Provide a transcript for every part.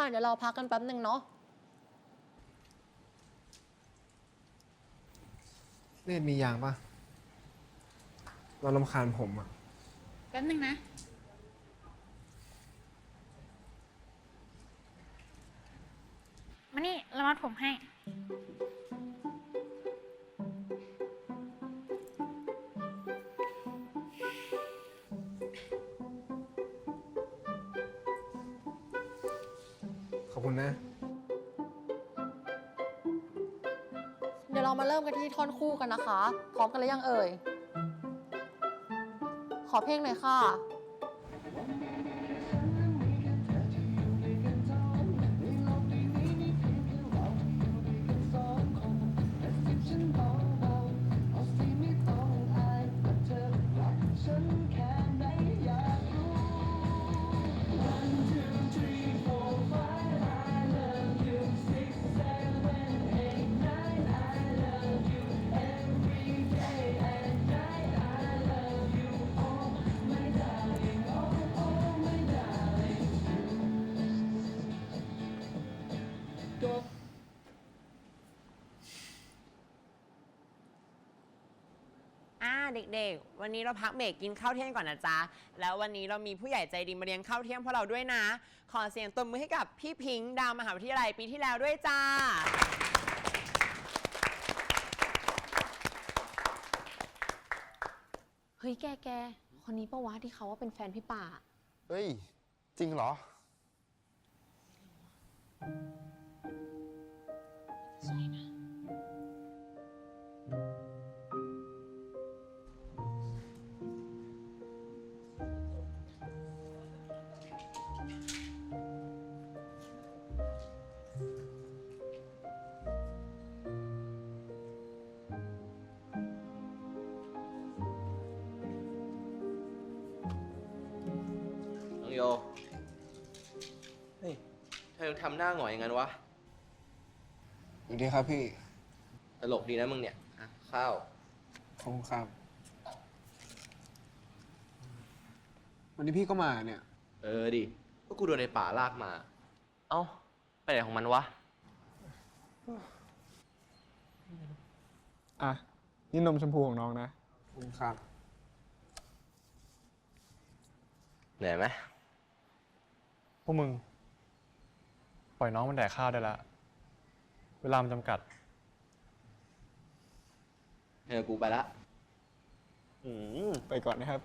ค่ะ เดี๋ยวเราพักกันแป๊บหนึ่งเนาะเนตรมียางปะเราลำคาญผมอะแป๊บนึงนะ มานี่เรามัดผมให้ อบคุณนะ เดี๋ยวเรามาเริ่มกันที่ท่อนคู่กันนะคะ พร้อมกันหรือยังเอ่ย ขอเพลงหน่อยค่ะ เด็กๆ วันนี้เราพักเบรกกินข้าวเที่ยงก่อนนะจ๊ะ แล้ววันนี้เรามีผู้ใหญ่ใจดีมาเลี้ยงข้าวเที่ยงพวกเราด้วยนะ ขอเสียงตบมือให้กับพี่พิงค์ดาวมหาวิทยาลัยปีที่แล้วด้วยจ้า เฮ้ยแกแกคนนี้ปะวะที่เขาว่าเป็นแฟนพี่ป่า เฮ้ย จริงเหรอน้อ ทำหน้าหงอยอย่างนั้นวะสวัสดีครับพี่ ตลกดีนะมึงเนี่ยอะข้าว ขอบคุณครับ วันนี้พี่ก็มาเนี่ย เออดิก็กูโดนในป่าลากมา เอ้า ไปไหนของมันวะ อะ นี่นมชมพูของน้องนะ ขอบคุณครับ เหนื่อยไหมพวกมึง ปล่อยน้องมันแดกข้าวได้ละ เวลามันจำกัด เออกูไปละอืมไปก่อนนะครับ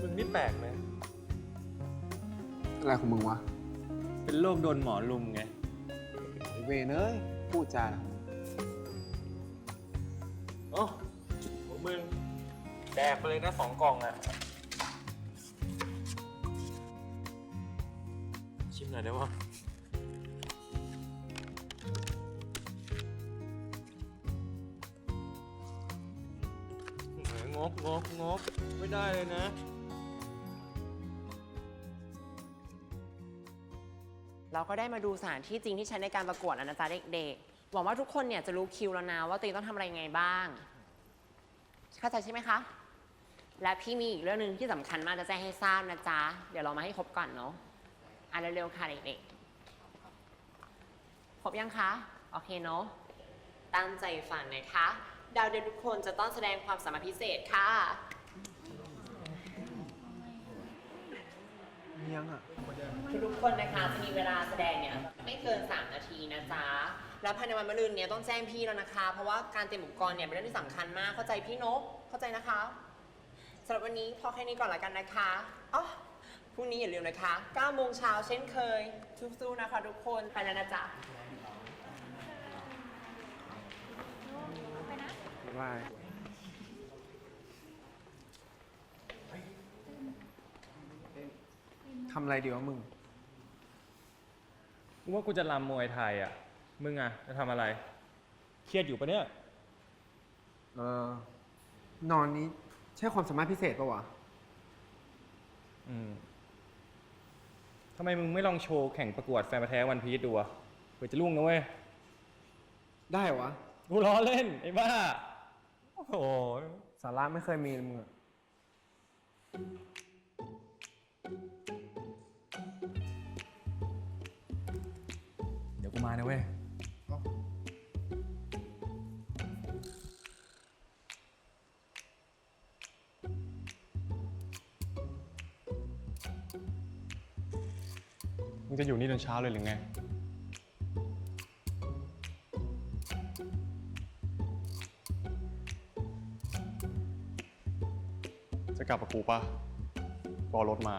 มึงนี่แปลกนะอะไรของมึงวะเป็นโรคโดนหมอลุมไงไอ้เวนเอ้ยพูดจาอะ แดกไปเลยนะสองกล่องอะชิมหน่อยได้ปะแหมงกงกงกไม่ได้เลยนะเราก็ได้มาดูสถานที่จริงที่ใช้ในการประกวดแล้วนะจ๊ะเด็กๆหวังว่าทุกคนเนี่ยจะรู้คิวแล้วนะว่าตัวเองต้องทำอะไรยังไงบ้างเข้าใจใช่ไหมคะ และพี่มีอีกเรื่องหนึ่งที่สำคัญมากจะแจ้งให้ทราบนะจ๊ะ เดี๋ยวเรามาให้ครบก่อนเนาะอะเร็วๆค่ะเด็กๆครบยังคะ โอเคเนาะตั้งใจฟังนะคะ ดาวเดือนทุกคนจะต้องแสดงความสามารถพิเศษค่ะยังอะทุกๆคนนะคะจะมีเวลาแสดงเนี่ยไม่เกิน 3 นาทีนะจ๊ะ แล้วภายในวันมะรืนเนี่ยต้องแจ้งพี่แล้วนะคะ เพราะว่าการเตรียมอุปกรณ์เนี่ยเป็นเรื่องที่สำคัญมากเข้าใจพี่นกเข้าใจนะคะสำหรับวันนี้พอแค่นี้ก่อนละกันนะคะอ๋อพรุ่งนี้อย่าลืมนะคะ9โมงเช้าเช่นเคยสู้ๆนะคะทุกคนไปแล้วนะจ๊ะบ๊ายบายทำอะไรดีวะมึง กูว่ากูจะรำมวยไทยอะ มึงอะ จะทำอะไร เครียดอยู่ปะเนี่ย เออ นอนนี้ ใช่ความสามารถพิเศษปะวะ อืมทำไมมึงไม่ลองโชว์แข่งประกวดแฟนพันธุ์แท้วันพีชดูอะเผื่อจะรุ่งนะเว้ยได้วะ กูล้อเล่น ไอ้บ้า โอ้โห สาระไม่เคยมีเลยมึงอะเดี๋ยวกูมานะเว้ย มึงจะอยู่นี่จนเช้าเลยหรือไง จะกลับกับกูปะรอรถมา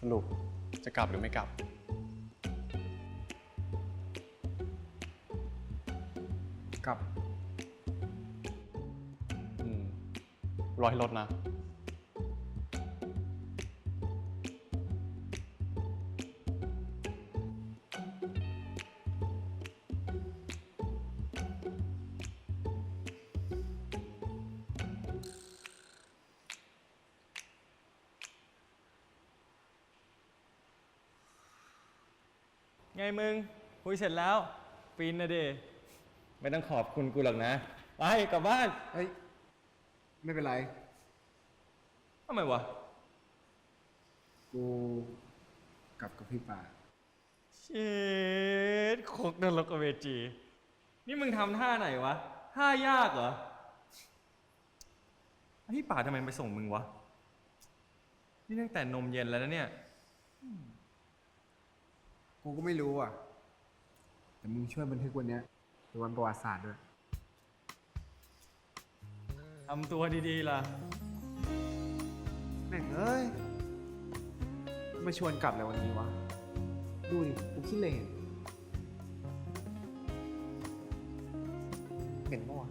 สรุปจะกลับหรือไม่กลับ กลับ รอให้รถนะ ไงมึง คุยเสร็จแล้ว ฟินนะเดไม่ต้องขอบคุณกูหรอกนะ ไปกลับบ้าน เฮ้ย ไม่เป็นไร ทำไมวะ กูกลับกับพี่ป่า เชิดโคกนรกอเวจี นี่มึงทำท่าไหนวะ ท่ายากเหรอพี่ป่าทำไมไปส่งมึงวะ นี่ตั้งแต่นมเย็นแล้วนะเนี่ย กูก็ไม่รู้อะ แต่มึงช่วยบันทึกวันเนี้ยเป็นวันประวัติศาสตร์ด้วย ทำตัวดีๆล่ะ แม่งเอ้ยมาชวนกลับเลยวันนี้วะ ดูดิกูขี้เหร่เหม็นปะวะ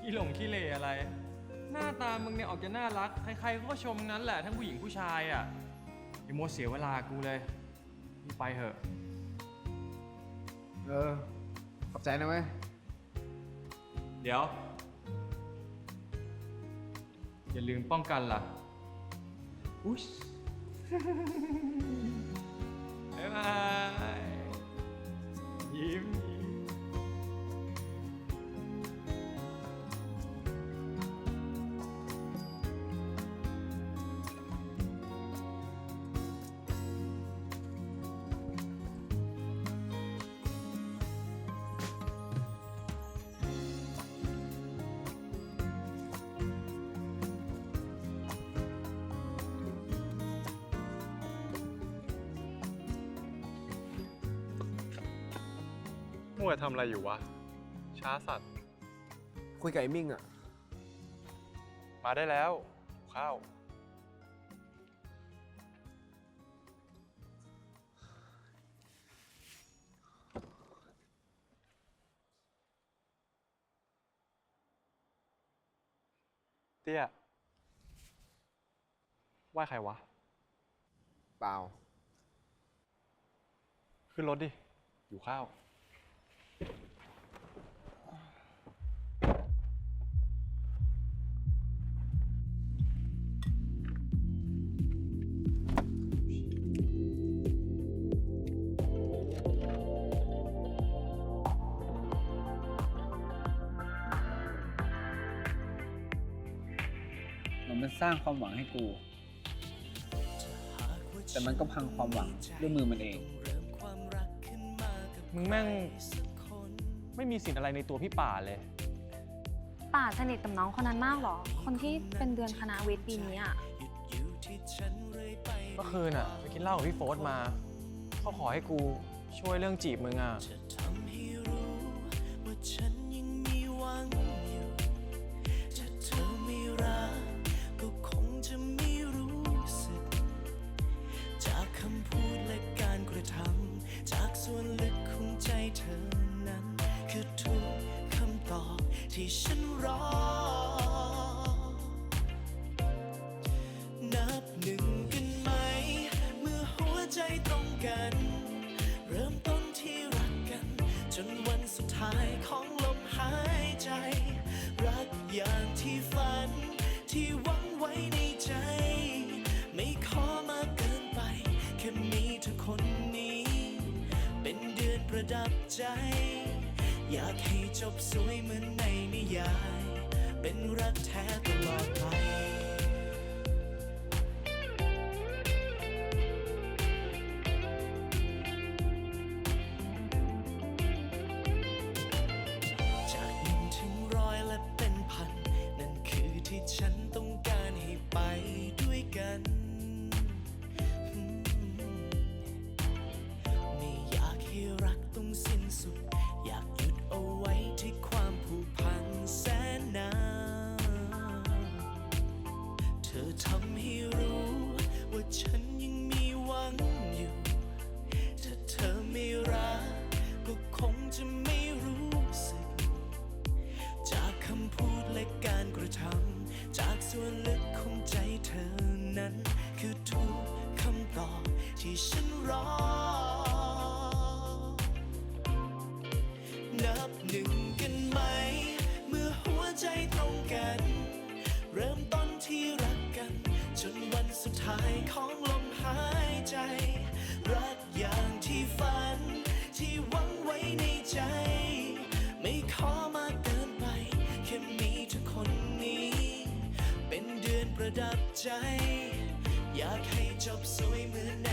ขี้หลงขี้เหร่อะไร หน้าตามึงเนี่ยออกจะน่ารัก ใครๆเขาก็ชมนั้นแหละ ทั้งผู้หญิงผู้ชายอะอย่ามัวเสียเวลากูเลยรีบไปเถอะ เออ ขอบใจนะเว้ย เดี๋ยว อย่าลืมป้องกันล่ะ อุ๊ยบ๊ายบายยิ้ม มมั่วทำอะไรอยู่วะ ช้าสัตว์ คุยกับไอ้มิ่งอะมาได้แล้วหิวข้าว เตี้ยว่าใครวะ เปล่า ขึ้นรถดิ อยู่ข้าว สร้างความหวังให้กู แต่มันก็พังความหวังด้วยมือมันเอง มึงแม่งไม่มีสิทธิ์อะไรในตัวพี่ป่าเลย ป่าสนิทกับน้องคนนั้นมากเหรอ คนที่เป็นเดือนคณะวิทย์ปีนี้อะ เมื่อคืนอะ ไปกินเหล้ากับพี่โฟสมา เขาขอให้กูช่วยเรื่องจีบมึงอะ เธอนั้น คือทุกคำตอบที่ฉันรอ นับหนึ่งกันไหม เมื่อหัวใจตรงกัน เริ่มต้นที่รักกัน จนวันสุดท้ายของลมหายใจ รักอย่างที่ฝันที่หวังไว้ในใจไม่ขอมากเกิน ประดับใจ อยากให้จบสวยเหมือนในนิยาย เป็นรักแท้ตลอดไป เธอทำให้รู้ ว่าฉันยังมีหวังอยู่ ถ้าเธอไม่รักก็คงจะไม่รู้สึก จากคำพูดและการกระทำจากส่วนลึกของใจเธอนั้น คือทุกคำตอบที่ฉันรอ นับหนึ่ง ท้ายของลมหายใจ รักอย่างที่ฝัน ที่หวังไว้ในใจ ไม่ขอมากเกินไป แค่มีเธอคนนี้ เป็นเดือนประดับใจ อยากให้จบสวยเหมือน